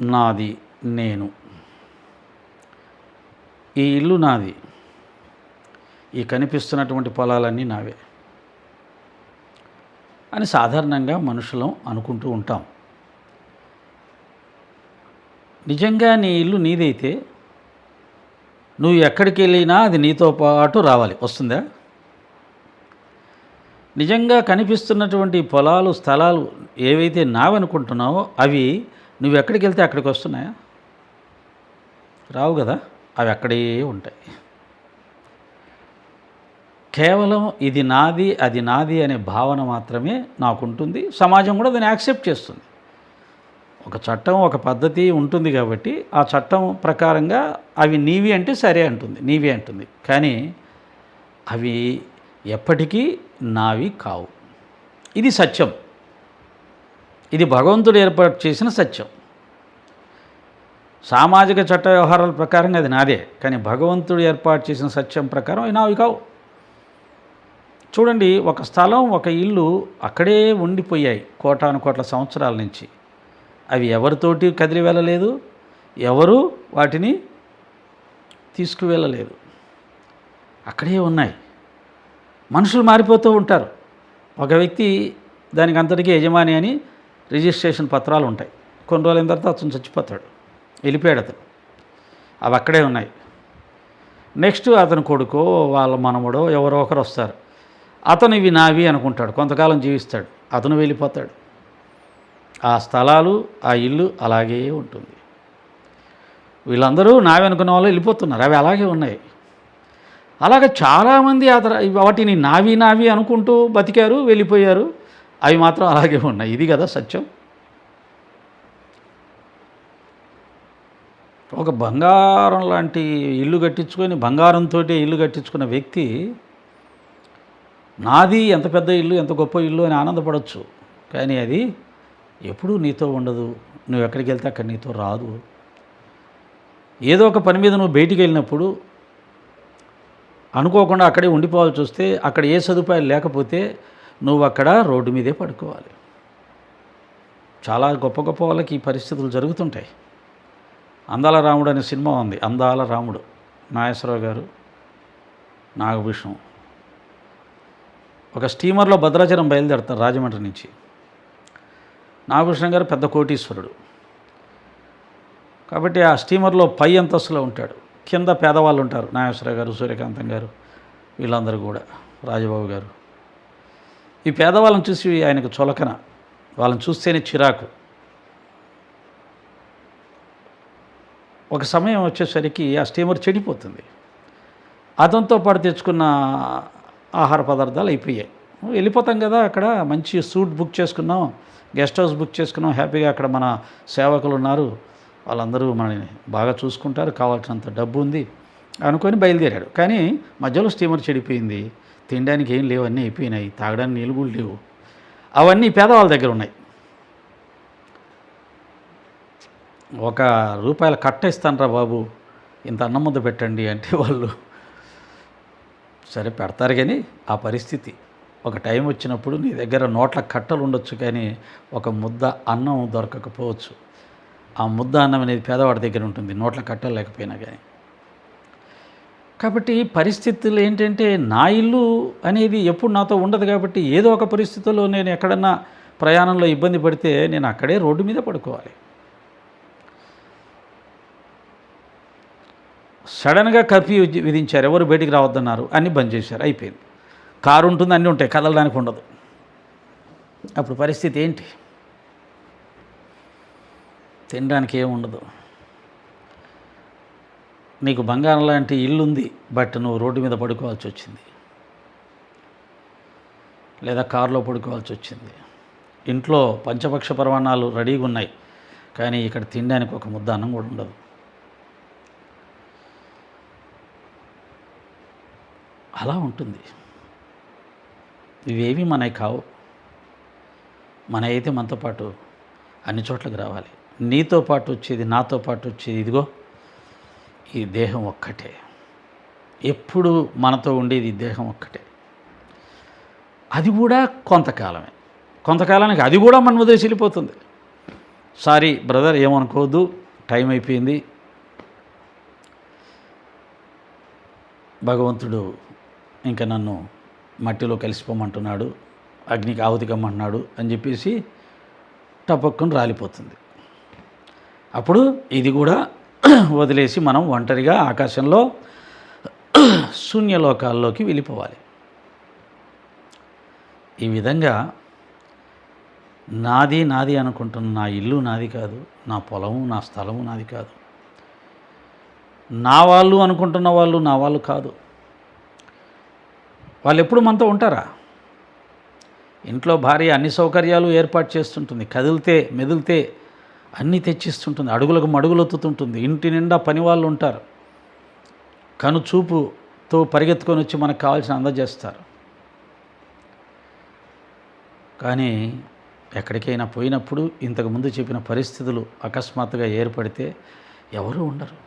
నాది నేను. ఈ ఇల్లు నాది. ఈ కనిపిస్తున్నటువంటి పొలాలన్నీ నావే. అని సాధారణంగా మనుషులం అనుకుంటూ ఉంటాం. నిజంగా నీ ఇల్లు నీదైతే నువ్వు ఎక్కడికి వెళ్ళినా అది నీతో పాటు రావాలి. వస్తుందా? నిజంగా కనిపిస్తున్నటువంటి పొలాలు స్థలాలు ఏవైతే నావనుకుంటున్నావో అవి నువ్వు ఎక్కడికి వెళ్తే అక్కడికి వస్తున్నాయా రావు కదా అవి అక్కడే ఉంటాయి. కేవలం ఇది నాది అది నాది అనే భావన మాత్రమే నాకుంటుంది. సమాజం కూడా దాన్ని యాక్సెప్ట్ చేస్తుంది. ఒక చట్టం ఒక పద్ధతి ఉంటుంది కాబట్టి ఆ చట్టం ప్రకారంగా అవి నీవి అంటే సరే అంటుంది నీవి అంటుంది. కానీ అవి ఎప్పటికీ నావి కావు. ఇది సత్యం. ఇది భగవంతుడు ఏర్పాటు చేసిన సత్యం. సామాజిక చట్ట వ్యవహారాల ప్రకారంగా అది నాదే కానీ భగవంతుడు ఏర్పాటు చేసిన సత్యం ప్రకారం అవి నావి కావు. చూడండి ఒక స్థలం ఒక ఇల్లు అక్కడే ఉండిపోయాయి కోటాను కోట్ల సంవత్సరాల నుంచి. అవి ఎవరితోటి కదిలి వెళ్ళలేదు ఎవరు వాటిని తీసుకువెళ్ళలేదు. అక్కడే ఉన్నాయి. మనుషులు మారిపోతూ ఉంటారు. ఒక వ్యక్తి దానికి అంతటికీ యజమాని అని రిజిస్ట్రేషన్ పత్రాలు ఉంటాయి. కొన్ని రోజులైన తర్వాత అతను చచ్చిపోతాడు. వెళ్ళిపోయాడు అతను. అవి అక్కడే ఉన్నాయి. నెక్స్ట్ అతని కొడుకు వాళ్ళ మనముడో ఎవరో ఒకరు వస్తారు. అతను ఇవి నావి అనుకుంటాడు. కొంతకాలం జీవిస్తాడు. అతను వెళ్ళిపోతాడు. ఆ స్థలాలు ఆ ఇల్లు అలాగే ఉంటుంది. వీళ్ళందరూ నావి అనుకున్న వాళ్ళు వెళ్ళిపోతున్నారు. అవి అలాగే ఉన్నాయి. అలాగే చాలామంది అతను వాటిని నావి నావి అనుకుంటూ బతికారు వెళ్ళిపోయారు. అవి మాత్రం అలాగే ఉన్నాయి. ఇది కదా సత్యం? ఒక బంగారం లాంటి ఇల్లు కట్టించుకొని బంగారంతో ఇల్లు కట్టించుకున్న వ్యక్తి నాది ఎంత పెద్ద ఇల్లు ఎంత గొప్ప ఇల్లు అని ఆనందపడవచ్చు కానీ అది ఎప్పుడూ నీతో ఉండదు. నువ్వు ఎక్కడికి వెళ్తే అక్కడ నీతో రాదు. ఏదో ఒక పని మీద నువ్వు బయటికి వెళ్ళినప్పుడు అనుకోకుండా అక్కడే ఉండిపోవాల్సి వస్తే అక్కడ ఏ సదుపాయాలు లేకపోతే నువ్వు అక్కడ రోడ్డు మీదే పడుకోవాలి. చాలా గొప్ప గొప్ప వాళ్ళకి ఈ పరిస్థితులు జరుగుతుంటాయి. అందాల రాముడు అనే సినిమా ఉంది. అందాల రాముడు నాగేశ్వరరావు గారు నాగభూషణం. ఒక స్టీమర్లో భద్రాచలం బయలుదేరుతారు రాజమండ్రి నుంచి. నాగభూషణం గారు పెద్ద కోటీశ్వరుడు. కాబట్టి ఆ స్టీమర్లో పై అంతస్తులో ఉంటాడు. కింద పేదవాళ్ళు ఉంటారు. నాగేశ్వరరావు గారు సూర్యకాంతం గారు వీళ్ళందరూ కూడా రాజబాబు గారు. ఈ పేదవాళ్ళని చూసి ఆయనకు చులకన. వాళ్ళని చూస్తేనే చిరాకు. ఒక సమయం వచ్చేసరికి ఆ స్టీమర్ చెడిపోతుంది. అతనితో పాటు తెచ్చుకున్న ఆహార పదార్థాలు అయిపోయాయి. వెళ్ళిపోతాం కదా అక్కడ మంచి సూట్ బుక్ చేసుకున్నాం గెస్ట్ హౌస్ బుక్ చేసుకున్నాం హ్యాపీగా అక్కడ మన సేవకులు ఉన్నారు. వాళ్ళందరూ మనని బాగా చూసుకుంటారు కావాల్సినంత డబ్బు ఉంది అనుకొని బయలుదేరాడు. కానీ మధ్యలో స్టీమర్ చెడిపోయింది. తినడానికి ఏం లేవు అన్నీ అయిపోయినాయి. తాగడానికి నీళ్ళు కూడా లేవు. అవన్నీ పేదవాళ్ళ దగ్గర ఉన్నాయి. ఒక రూపాయల కట్ట ఇస్తానరా బాబు. ఇంత అన్నం ముద్ద పెట్టండి అంటే వాళ్ళు. సరే పెడతారు కానీ ఆ పరిస్థితి. ఒక టైం వచ్చినప్పుడు నీ దగ్గర నోట్ల కట్టలు ఉండొచ్చు కానీ ఒక ముద్ద అన్నం దొరకకపోవచ్చు. ఆ ముద్ద అన్నం అనేది పేదవాడి దగ్గర ఉంటుంది. నోట్ల కట్టలు లేకపోయినా కానీ. కాబట్టి పరిస్థితులు ఏంటంటే నా ఇల్లు అనేది ఎప్పుడు నాతో ఉండదు కాబట్టి ఏదో ఒక పరిస్థితుల్లో నేను ఎక్కడన్నా ప్రయాణంలో ఇబ్బంది పడితే నేను అక్కడే రోడ్డు మీద పడుకోవాలి. సడన్గా కర్ఫ్యూ విధించారు. ఎవరు బయటికి రావద్దన్నారు. అన్నీ బంద్ చేశారు. అయిపోయింది. కారు ఉంటుంది అన్నీ ఉంటాయి. కదలడానికి ఉండదు. అప్పుడు పరిస్థితి ఏంటి? తినడానికి ఏమి ఉండదు. నీకు బంగారం లాంటి ఇల్లు ఉంది బట్ నువ్వు రోడ్డు మీద పడుకోవాల్సి వచ్చింది. లేదా కారులో పడుకోవాల్సి వచ్చింది. ఇంట్లో పంచపక్ష పరమాణాలు రెడీగా ఉన్నాయి కానీ ఇక్కడ తినడానికి ఒక ముద్ద అన్నం కూడా ఉండదు. అలా ఉంటుంది. ఇవేవి మనవి కావు. మన అయితే మనతో పాటు అన్ని చోట్లకి రావాలి. నీతో పాటు వచ్చేది నాతో పాటు వచ్చేది ఇదిగో. ఈ దేహం ఒక్కటే. ఎప్పుడు మనతో ఉండేది ఈ దేహం ఒక్కటే. అది కూడా కొంతకాలమే. కొంతకాలానికి అది కూడా మన వదిలేసి వెళ్ళిపోతుంది. సారీ బ్రదర్ ఏమనుకోవద్దు. టైం అయిపోయింది. భగవంతుడు ఇంకా నన్ను మట్టిలో కలిసిపోమంటున్నాడు అగ్నికి ఆహుతికమ్మంటున్నాడు అని చెప్పేసి టపక్కుని రాలిపోతుంది. అప్పుడు ఇది కూడా వదిలేసి మనం ఒంటరిగా ఆకాశంలో శూన్యలోకాల్లోకి వెళ్ళిపోవాలి. ఈ విధంగా నాది నాది అనుకుంటున్న నా ఇల్లు నాది కాదు నా పొలము నా స్థలము నాది కాదు. నా వాళ్ళు అనుకుంటున్న వాళ్ళు నా వాళ్ళు కాదు. వాళ్ళు ఎప్పుడు మనతో ఉంటారా? ఇంట్లో భార్య అన్ని సౌకర్యాలు ఏర్పాటు చేస్తుంటుంది. కదిలితే మెదిలితే అన్నీ తెచ్చిస్తుంటుంది. అడుగులకు మడుగులొత్తుతుంటుంది ఇంటి నిండా పని వాళ్ళు ఉంటారు. కను చూపుతో పరిగెత్తుకొని వచ్చి మనకు కావాల్సిన అందజేస్తారు. కానీ ఎక్కడికైనా పోయినప్పుడు ఇంతకుముందు చెప్పిన పరిస్థితులు అకస్మాత్తుగా ఏర్పడితే ఎవరు ఉండరు.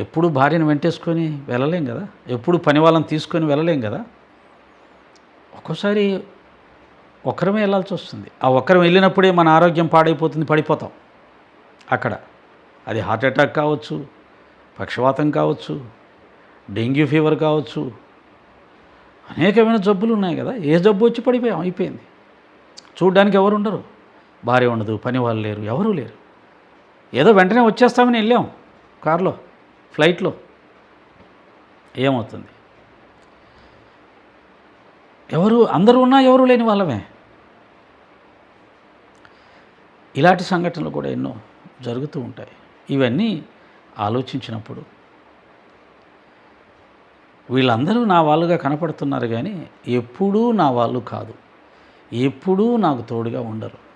ఎప్పుడు భార్యను వెంటేసుకొని వెళ్ళలేం కదా? ఎప్పుడు పని వాళ్ళని తీసుకొని వెళ్ళలేం కదా? ఒక్కోసారి ఒకరమే వెళ్ళాల్సి వస్తుంది. ఆ ఒక్కరం వెళ్ళినప్పుడే మన ఆరోగ్యం పాడైపోతుంది పడిపోతాం. అక్కడ అది హార్ట్ అటాక్ కావచ్చు పక్షవాతం కావచ్చు డెంగ్యూ ఫీవర్ కావచ్చు అనేకమైన జబ్బులు ఉన్నాయి కదా. ఏ జబ్బు వచ్చి పడిపోయాం అయిపోయింది. చూడ్డానికి ఎవరు ఉండరు. భార్య ఉండదు పని వాళ్ళు లేరు ఎవరూ లేరు. ఏదో వెంటనే వచ్చేస్తామని వెళ్ళాం. కారులో ఫ్లైట్లో. ఏమవుతుంది? ఎవరు అందరూ ఉన్నా ఎవరు లేని వాళ్ళమే. ఇలాంటి సంఘటనలు కూడా ఎన్నో జరుగుతూ ఉంటాయి. ఇవన్నీ ఆలోచించినప్పుడు వీళ్ళందరూ నా వాళ్ళుగా కనపడుతున్నారు కానీ ఎప్పుడూ నా వాళ్ళు కాదు. ఎప్పుడూ నాకు తోడుగా ఉండరు.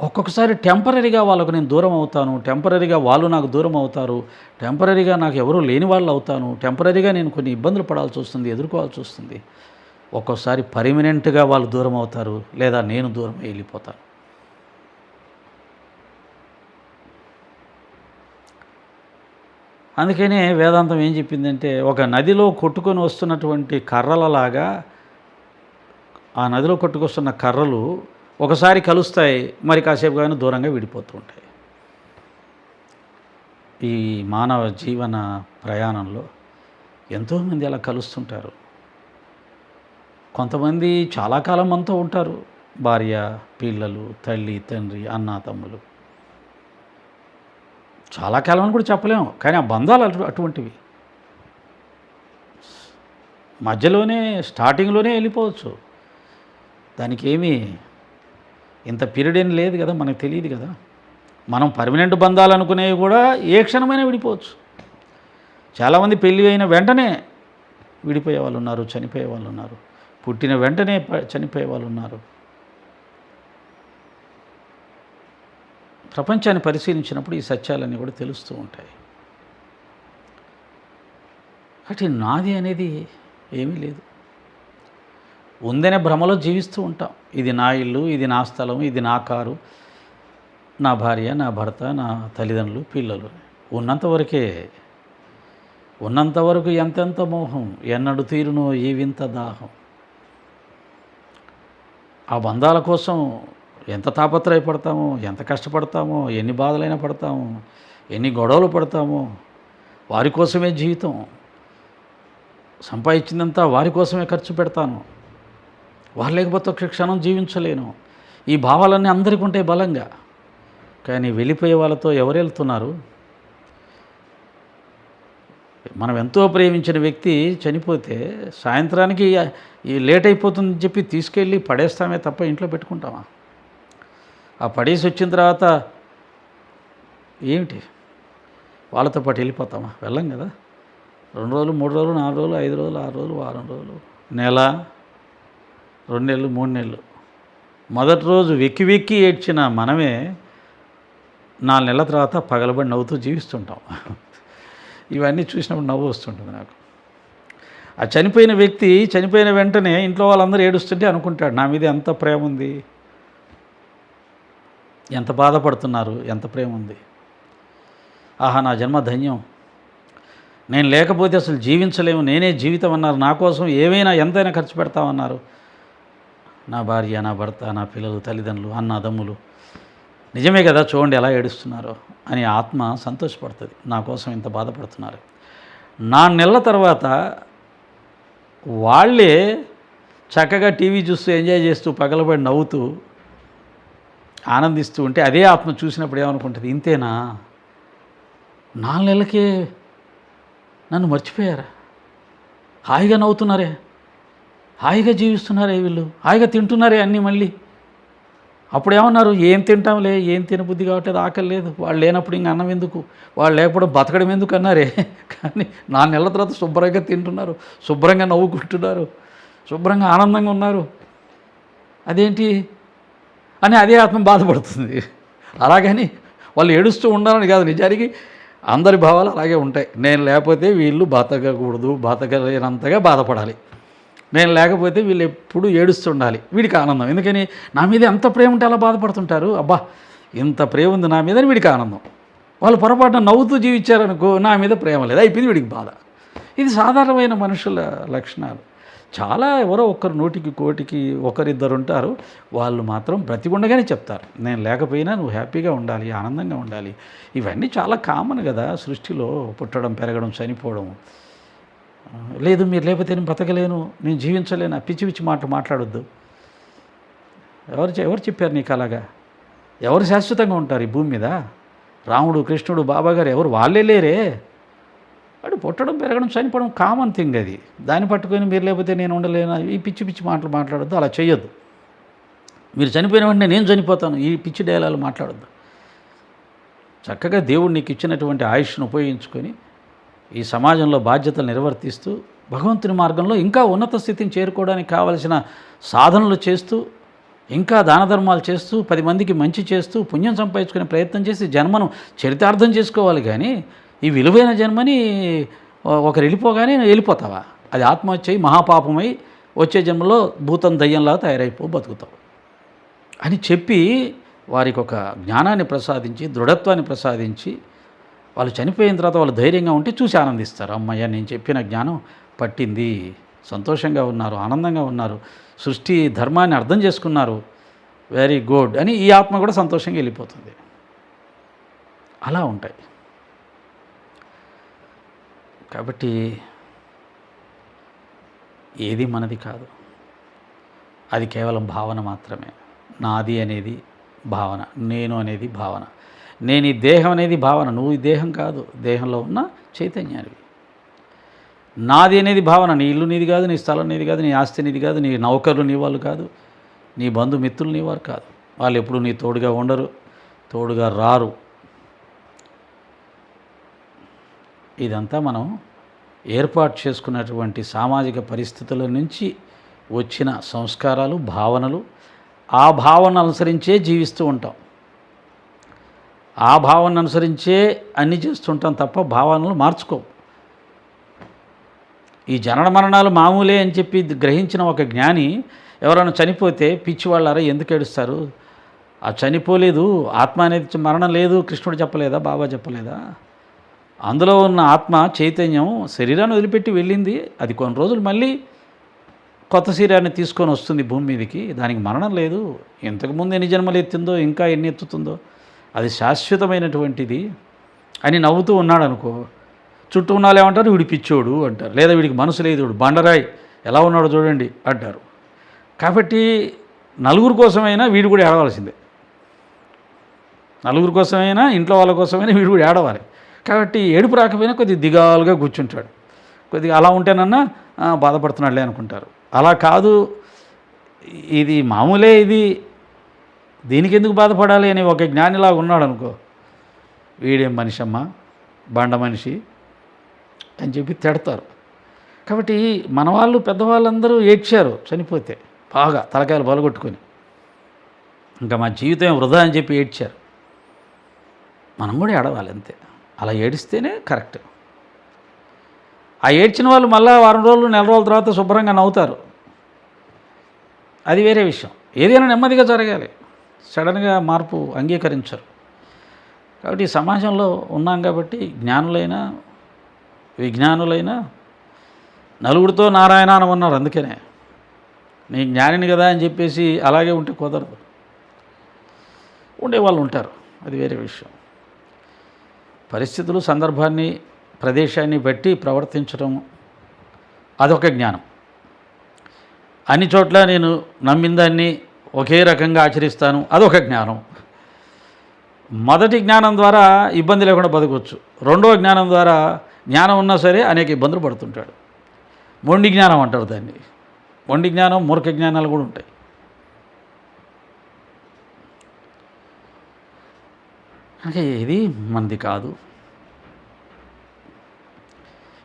ఒక్కొక్కసారి టెంపరీగా వాళ్ళకు నేను దూరం అవుతాను టెంపరీగా వాళ్ళు నాకు దూరం అవుతారు టెంపరీగా నాకు ఎవరూ లేని వాళ్ళు అవుతాను టెంపరీగా నేను కొన్ని ఇబ్బందులు పడాల్సి వస్తుంది ఎదుర్కోవాల్సి వస్తుంది. ఒక్కోసారి పర్మనెంట్గా వాళ్ళు దూరం అవుతారు లేదా నేను దూరం వెళ్ళిపోతాను. అందుకనే వేదాంతం ఏం చెప్పిందంటే ఒక నదిలో కొట్టుకొని వస్తున్నటువంటి కర్రలలాగా ఆ నదిలో కొట్టుకొస్తున్న కర్రలు ఒకసారి కలుస్తాయి మరి కాసేపు కానీ దూరంగా విడిపోతూ ఉంటాయి. ఈ మానవ జీవన ప్రయాణంలో ఎంతోమంది అలా కలుస్తుంటారు. కొంతమంది చాలా కాలం అంతా ఉంటారు భార్య పిల్లలు తల్లి తండ్రి అన్న తమ్ములు. చాలా కాలం అని కూడా చెప్పలేము కానీ ఆ బంధాలు అటు అటువంటివి. మధ్యలోనే స్టార్టింగ్లోనే వెళ్ళిపోవచ్చు. దానికి ఏమీ ఇంత పీరియడ్ ఏం లేదు కదా మనకు తెలియదు కదా. మనం పర్మనెంట్ బంధాలు అనుకునేవి కూడా ఏ క్షణమైనా విడిపోవచ్చు. చాలామంది పెళ్ళి అయిన వెంటనే విడిపోయే వాళ్ళు ఉన్నారు చనిపోయే వాళ్ళు ఉన్నారు. పుట్టిన వెంటనే ప- చనిపోయే వాళ్ళు ఉన్నారు. ప్రపంచాన్ని పరిశీలించినప్పుడు ఈ సత్యాలన్నీ కూడా తెలుస్తూ ఉంటాయి. కాబట్టి నాది అనేది ఏమీ లేదు. ఉందనే భ్రమలో జీవిస్తూ ఉంటాం. ఇది నా ఇల్లు ఇది నా స్థలం ఇది నా కారు నా భార్య నా భర్త నా తల్లిదండ్రులు పిల్లలు. ఉన్నంతవరకే ఉన్నంతవరకు ఎంతెంత మోహం ఎన్నడు తీరునో ఏ వింత దాహం. ఆ బంధాల కోసం ఎంత తాపత్రయపడతామో ఎంత కష్టపడతామో ఎన్ని బాధలైనా పడతామో ఎన్ని గొడవలు పడతామో వారి కోసమే జీవితం. సంపాదించిందంతా వారి కోసమే ఖర్చు పెడతాను. వారు లేకపోతే ఒక క్షణం జీవించలేను. ఈ భావాలన్నీ అందరికీ ఉంటాయి బలంగా. కానీ వెళ్ళిపోయే వాళ్ళతో ఎవరు వెళ్తున్నారు? మనం ఎంతో ప్రేమించిన వ్యక్తి చనిపోతే సాయంత్రానికి లేట్ అయిపోతుందని చెప్పి తీసుకెళ్ళి పడేస్తామే తప్ప ఇంట్లో పెట్టుకుంటామా? ఆ పడేసి వచ్చిన తర్వాత ఏమిటి? వాళ్ళతో పాటు వెళ్ళిపోతామా? వెళ్ళం కదా. రెండు రోజులు మూడు రోజులు నాలుగు రోజులు ఐదు రోజులు ఆరు రోజులు వారం రోజులు నెల. రెండు నెలలు మూడు నెలలు. మొదటి రోజు వెక్కి వెక్కి ఏడ్చిన మనమే నాలుగు నెలల తర్వాత పగలబడి నవ్వుతూ జీవిస్తుంటాం. ఇవన్నీ చూసినప్పుడు నవ్వు వస్తుంటుంది నాకు. ఆ చనిపోయిన వ్యక్తి చనిపోయిన వెంటనే ఇంట్లో వాళ్ళందరూ ఏడుస్తుంటే అనుకుంటాడు నా మీద ఎంత ప్రేమ ఉంది? ఎంత బాధపడుతున్నారు? ఎంత ప్రేమ ఉంది? ఆహా నా జన్మ ధన్యం. నేను లేకపోతే అసలు జీవించలేము. నేనే జీవితం అన్నారు. నా కోసం ఏమైనా ఎంతైనా ఖర్చు పెడతామన్నారు. నా భార్య నా భర్త నా పిల్లలు తల్లిదండ్రులు అన్నదమ్ములు. నిజమే కదా చూడండి ఎలా ఏడుస్తున్నారో అని ఆత్మ సంతోషపడుతుంది. నా కోసం ఇంత బాధపడుతున్నారు. నా నెలల తర్వాత వాళ్ళే చక్కగా టీవీ చూస్తూ ఎంజాయ్ చేస్తూ పగలబడి నవ్వుతూ ఆనందిస్తూ ఉంటే అదే ఆత్మ చూసినప్పుడు ఏమనుకుంటుంది? ఇంతేనా? నాలుగు నెలలకే నన్ను మర్చిపోయారా? హాయిగా నవ్వుతున్నారే? హాయిగా జీవిస్తున్నారే వీళ్ళు. హాయిగా తింటున్నారే అన్నీ మళ్ళీ. అప్పుడు ఏమన్నారు ఏం తింటాంలే? ఏం తినబుద్ధి కావట్లేదు? ఆకలి లేదు. వాళ్ళు లేనప్పుడు ఇంక అన్నం ఎందుకు? వాళ్ళు లేకపోవడం బతకడం ఎందుకు అన్నారే? కానీ నా నెలల తర్వాత శుభ్రంగా తింటున్నారు. శుభ్రంగా నవ్వుకుంటున్నారు. శుభ్రంగా ఆనందంగా ఉన్నారు. అదేంటి? అని అదే ఆత్మ బాధపడుతుంది. అలాగని వాళ్ళు ఏడుస్తూ ఉండాలని కాదు. నిజానికి అందరి భావాలు అలాగే ఉంటాయి. నేను లేకపోతే వీళ్ళు బతకకూడదు. బతకలేనంతగా బాధపడాలి. నేను లేకపోతే వీళ్ళు ఎప్పుడు ఏడుస్తుండాలి. వీడికి ఆనందం. ఎందుకని? నా మీద ఎంత ప్రేమ ఉంటే అలా బాధపడుతుంటారు? అబ్బా ఇంత ప్రేమ ఉంది నా మీద వీడికి ఆనందం. వాళ్ళు పొరపాటున నవ్వుతూ జీవించారనుకో నా మీద ప్రేమ లేదు. అయిపోయింది వీడికి బాధ. ఇది సాధారణమైన మనుషుల లక్షణాలు. చాలా ఎవరో ఒకరు నూటికి కోటికి ఒకరిద్దరు ఉంటారు. వాళ్ళు మాత్రం బ్రతికుండగానే చెప్తారు. నేను లేకపోయినా నువ్వు హ్యాపీగా ఉండాలి ఆనందంగా ఉండాలి. ఇవన్నీ చాలా కామన్ కదా సృష్టిలో. పుట్టడం పెరగడం చనిపోవడం లేదు మీరు లేకపోతే నేను బతకలేను నేను జీవించలేను పిచ్చి పిచ్చి మాట మాట్లాడొద్దు. ఎవరు ఎవరు చెప్పారు నీకు అలాగా? ఎవరు శాశ్వతంగా ఉంటారు ఈ భూమి మీద? రాముడు కృష్ణుడు బాబా గారు ఎవరు? వాళ్ళే లేరే. వాడు పుట్టడం పెరగడం చనిపోవడం కామన్ థింగ్ అది. దాన్ని పట్టుకొని మీరు లేకపోతే నేను ఉండలేను? ఈ పిచ్చి పిచ్చి మాటలు మాట్లాడొద్దు అలా చేయొద్దు మీరు చనిపోయిన వెంటనే నేను చనిపోతాను ఈ పిచ్చి డైలాలు మాట్లాడొద్దు. చక్కగా దేవుడు నీకు ఇచ్చినటువంటి ఆయుష్ను ఉపయోగించుకొని ఈ సమాజంలో బాధ్యతలు నిర్వర్తిస్తూ భగవంతుని మార్గంలో ఇంకా ఉన్నత స్థితిని చేరుకోవడానికి కావలసిన సాధనలు చేస్తూ ఇంకా దాన ధర్మాలు చేస్తూ పది మందికి మంచి చేస్తూ పుణ్యం సంపాదించుకునే ప్రయత్నం చేసి జన్మను చరితార్థం చేసుకోవాలి కానీ ఈ విలువైన జన్మని ఒకరు వెళ్ళిపోగానే వెళ్ళిపోతావా? అది ఆత్మహత్య అయి మహాపాపమై వచ్చే జన్మలో భూతం దయ్యంలా తయారైపో బతుకుతావు. అని చెప్పి వారికి ఒక జ్ఞానాన్ని ప్రసాదించి దృఢత్వాన్ని ప్రసాదించి వాళ్ళు చనిపోయిన తర్వాత వాళ్ళు ధైర్యంగా ఉంటే చూసి ఆనందిస్తారు. అమ్మయ్య నేను చెప్పిన జ్ఞానం పట్టింది. సంతోషంగా ఉన్నారు ఆనందంగా ఉన్నారు. సృష్టి ధర్మాన్ని అర్థం చేసుకున్నారు. వెరీ గుడ్ అని ఈ ఆత్మ కూడా సంతోషంగా వెళ్ళిపోతుంది. అలా ఉంటాయి. కాబట్టి ఏది మనది కాదు. అది కేవలం భావన మాత్రమే. నాది అనేది భావన నేను అనేది భావన. నేను ఈ దేహం అనేది భావన నువ్వు ఈ దేహం కాదు దేహంలో ఉన్న చైతన్యానివి. నాది అనేది భావన నీ ఇల్లు నీది కాదు నీ స్థలం నీది కాదు నీ ఆస్తి నీది కాదు నీ నౌకర్లు నీ వాళ్ళు కాదు నీ బంధుమిత్రులు నీ వారు కాదు. వాళ్ళు ఎప్పుడు నీ తోడుగా ఉండరు తోడుగా రారు. ఇదంతా మనం ఏర్పాటు చేసుకున్నటువంటి సామాజిక పరిస్థితుల నుంచి వచ్చిన సంస్కారాలు భావనలు ఆ భావన అనుసరించే జీవిస్తూ ఉంటాం. ఆ భావాన్ని అనుసరించే అన్నీ చేస్తుంటాం తప్ప భావనలు మార్చుకో ఈ జనన మరణాలు మామూలే అని చెప్పి గ్రహించిన ఒక జ్ఞాని ఎవరైనా చనిపోతే పిచ్చి వాళ్ళారా ఎందుకు ఏడుస్తారు? ఆ చనిపోలేదు ఆత్మ అనేది మరణం లేదు కృష్ణుడు చెప్పలేదా బాబా చెప్పలేదా? అందులో ఉన్న ఆత్మ చైతన్యం శరీరాన్ని వదిలిపెట్టి వెళ్ళింది. అది కొన్ని రోజులు మళ్ళీ కొత్త శరీరాన్ని తీసుకొని వస్తుంది భూమి మీదకి. దానికి మరణం లేదు. ఇంతకుముందు ఎన్ని జన్మలు ఎత్తిందో ఇంకా ఎన్ని ఎత్తుతుందో అది శాశ్వతమైనటువంటిది అని నవ్వుతూ ఉన్నాడు అనుకో చుట్టూ ఉన్న వాళ్ళు ఏమంటారు? వీడి పిచ్చోడు అంటారు. లేదా వీడికి మనసు లేదు వీడు బండరాయి ఎలా ఉన్నాడో చూడండి అంటారు. కాబట్టి నలుగురు కోసమైనా వీడు కూడా ఏడవలసిందే. నలుగురు కోసమైనా ఇంట్లో వాళ్ళ కోసమైనా వీడు కూడా ఏడవాలి. కాబట్టి ఏడుపు రాకపోయినా కొద్దిగా దిగాలుగా కూర్చుంటాడు. కొద్దిగా అలా ఉంటేనన్నా బాధపడుతున్నాడులే అనుకుంటారు. అలా కాదు. ఇది మామూలే ఇది. దీనికి ఎందుకు బాధపడాలి అని ఒక జ్ఞానిలాగా ఉన్నాడు అనుకో వీడేం మనిషి అమ్మ బండ మనిషి అని చెప్పి తిడతారు. కాబట్టి మన వాళ్ళు పెద్దవాళ్ళందరూ ఏడ్చారు చనిపోతే బాగా తలకాయలు బలగొట్టుకొని. ఇంకా మా జీవితం వృధా అని చెప్పి ఏడ్చారు. మనం కూడా ఏడవాలి అంతే. అలా ఏడిస్తేనే కరెక్ట్. ఆ ఏడ్చిన వాళ్ళు మళ్ళీ వారం రోజులు నెల రోజుల తర్వాత శుభ్రంగా నవ్వుతారు. అది వేరే విషయం. ఏదైనా నెమ్మదిగా జరగాలి. సడన్గా మార్పు అంగీకరించరు. కాబట్టి ఈ సమాజంలో ఉన్నాం కాబట్టి జ్ఞానులైనా విజ్ఞానులైనా నలుగురితో నారాయణ అని ఉన్నారు అందుకనే. నీ జ్ఞానిని కదా అని చెప్పేసి అలాగే ఉంటే కుదరదు. ఉండేవాళ్ళు ఉంటారు. అది వేరే విషయం. పరిస్థితులు సందర్భాన్ని ప్రదేశాన్ని బట్టి ప్రవర్తించడం అదొక జ్ఞానం. అన్ని చోట్ల నేను నమ్మిన దాన్ని ఒకే రకంగా ఆచరిస్తాను. అదొక జ్ఞానం. మొదటి జ్ఞానం ద్వారా ఇబ్బంది లేకుండా బతకవచ్చు రెండవ జ్ఞానం ద్వారా జ్ఞానం ఉన్నా సరే అనేక ఇబ్బందులు పడుతుంటాడు. మొండి జ్ఞానం అంటారు దాన్ని. మొండి జ్ఞానం మూర్ఖ జ్ఞానాలు కూడా ఉంటాయి. అంటే ఇది మనది కాదు.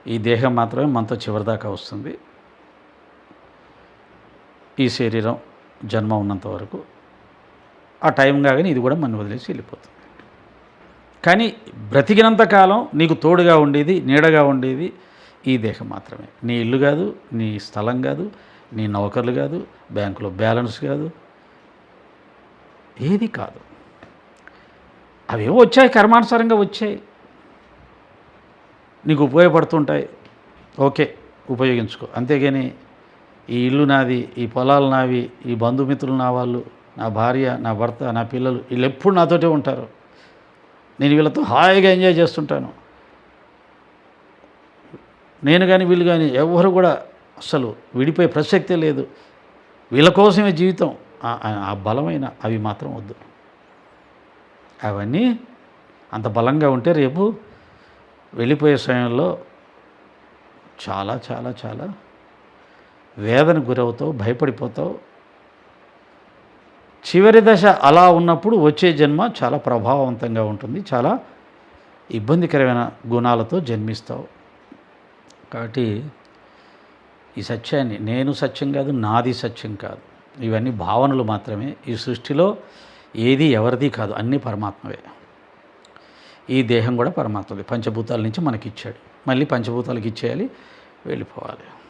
ఈ దేహం మాత్రమే మనతో చివరిదాకా వస్తుంది. ఈ శరీరం జన్మ ఉన్నంత వరకు ఆ టైం కాగానే ఇది కూడా మన వదిలేసి వెళ్ళిపోతుంది. కానీ బ్రతికినంత కాలం నీకు తోడుగా ఉండేది నీడగా ఉండేది ఈ దేహం మాత్రమే. నీ ఇల్లు కాదు నీ స్థలం కాదు నీ నౌకర్లు కాదు బ్యాంకులో బ్యాలెన్స్ కాదు ఏది కాదు. అవేమో వచ్చాయి కర్మానుసారంగా వచ్చాయి. నీకు ఉపయోగపడుతుంటాయి. ఓకే ఉపయోగించుకో. అంతేగాని ఈ ఇల్లు నాది ఈ పొలాలు నావి ఈ బంధుమిత్రులు నా వాళ్ళు నా భార్య నా భర్త నా పిల్లలు వీళ్ళు ఎప్పుడు నాతోటే ఉంటారు. నేను వీళ్ళతో హాయిగా ఎంజాయ్ చేస్తుంటాను. నేను కానీ వీళ్ళు కానీ ఎవరు కూడా అసలు విడిపోయే ప్రసక్తే లేదు. వీళ్ళ కోసమే జీవితం. ఆ- ఆ బలమైన అవి మాత్రం వద్దు. అవన్నీ అంత బలంగా ఉంటే రేపు వెళ్ళిపోయే సమయంలో చాలా చాలా చాలా వేదన గురవుతావు భయపడిపోతావు. చివరి దశ అలా ఉన్నప్పుడు వచ్చే జన్మ చాలా ప్రభావవంతంగా ఉంటుంది. చాలా ఇబ్బందికరమైన గుణాలతో జన్మిస్తావు. కాబట్టి ఈ సత్యాన్ని నేను సత్యం కాదు నాది సత్యం కాదు. ఇవన్నీ భావనలు మాత్రమే. ఈ సృష్టిలో ఏది ఎవరిది కాదు అన్నీ పరమాత్మవే. ఈ దేహం కూడా పరమాత్మది. పంచభూతాల నుంచి మనకి ఇచ్చాడు మళ్ళీ పంచభూతాలకు ఇచ్చేయాలి వెళ్ళిపోవాలి.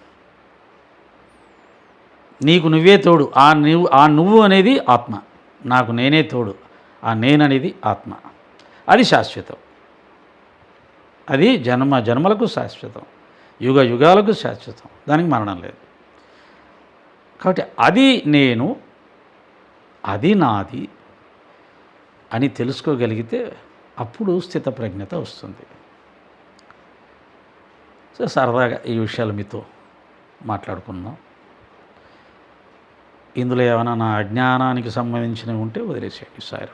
నీకు నువ్వే తోడు. ఆ నువ్వు ఆ నువ్వు అనేది ఆత్మ. నాకు నేనే తోడు. ఆ నేననేది ఆత్మ. అది శాశ్వతం. అది జన్మ జన్మలకు శాశ్వతం. యుగ యుగాలకు శాశ్వతం. దానికి మరణం లేదు. కాబట్టి అది నేను అది నాది అని తెలుసుకోగలిగితే అప్పుడు స్థితప్రజ్ఞత వస్తుంది. సో సరదాగా ఈ విషయాలు మీతో మాట్లాడుకుందాం. ఇందులో ఏమైనా నా అజ్ఞానానికి సంబంధించినవి ఉంటే వదిలేసేయండి సార్.